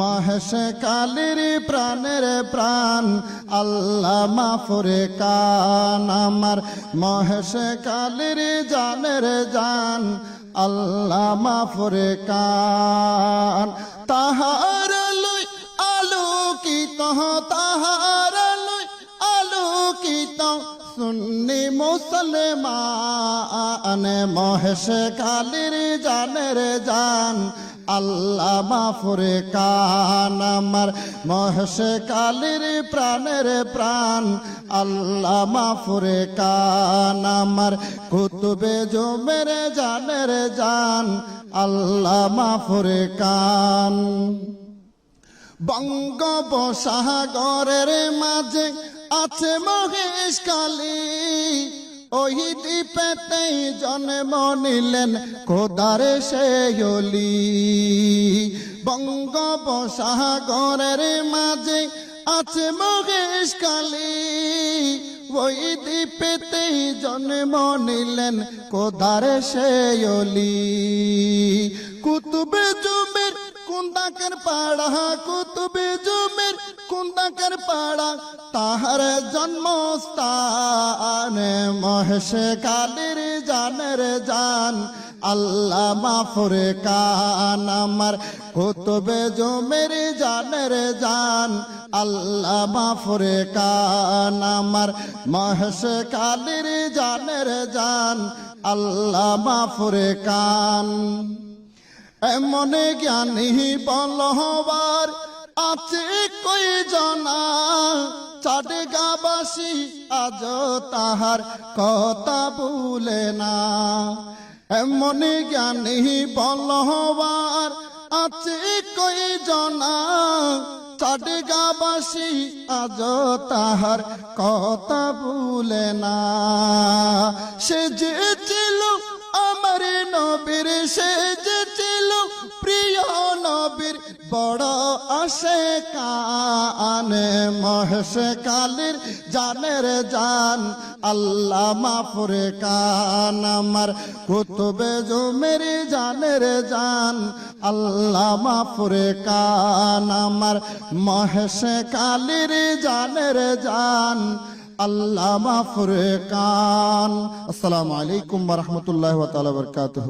মহেশ কালির প্রাণের প্রাণ, আল্লাহ মাফরে কান আমার। মহেশ কালির জানের জান, আল্লাহ মাফরে কান। তাহার লই আলোকিত তাহার সুন্নি মুসলমান, মহেশ কালির জানের জান। আল্লাহ মাফরে কান আমার, মহেশ কালির প্রাণের প্রাণ। আল্লাহ মাফরে কান আমার, কুতুবে জমের জানের জান। আল্লাহ মাফরে কান। বঙ্গোপসাগরের মাঝে আছে মহেশ কালী। ওই দ্বীপেতেই জন্ম নিলেন খোদার শেয়লি বঙ্গোপসাগরের মাঝে আছে মহেশ কালী। ওই দ্বীপেতেই জন্ম নিলেন কোদার শেয়লি কুতুবে জুমের কুন্দাকের পাড়া, কুতুবে জুমের কুন্দাকের পাড়া, তাহার জন্মস্থান মহেশ কালির জানের জান? আল্লাহ মাফরে কান আমার কুতুবে জুমের জানের জান। আল্লাহ মাফরে কান আমার মহেশ কালির জানের জান? আল্লাহ মাফরে কান। এমন জ্ঞানী বলহবার আছে কই জনা? চাটে গাবাসী আজ তাহার কথা ভুলে না। এমন জ্ঞানী বলহবার আছে কই জনা? চাটে গাবাসী আজ তাহার কথা ভুলে না। সে যে ছিল আমার নবীর সে প্রিয় নবীর বড় আসে কানে, মহেশ কালির জানের জান, আল্লাহ মাফরে কান, আমার কুতুবে জুমের জানের জান, আল্লাহ মাফরে কান, আমার মহেশ কালির জানের জান, আল্লাহ মাফরে কান। আসসালামু আলাইকুম রহমতুল্লাহ তালা বরকাতহ।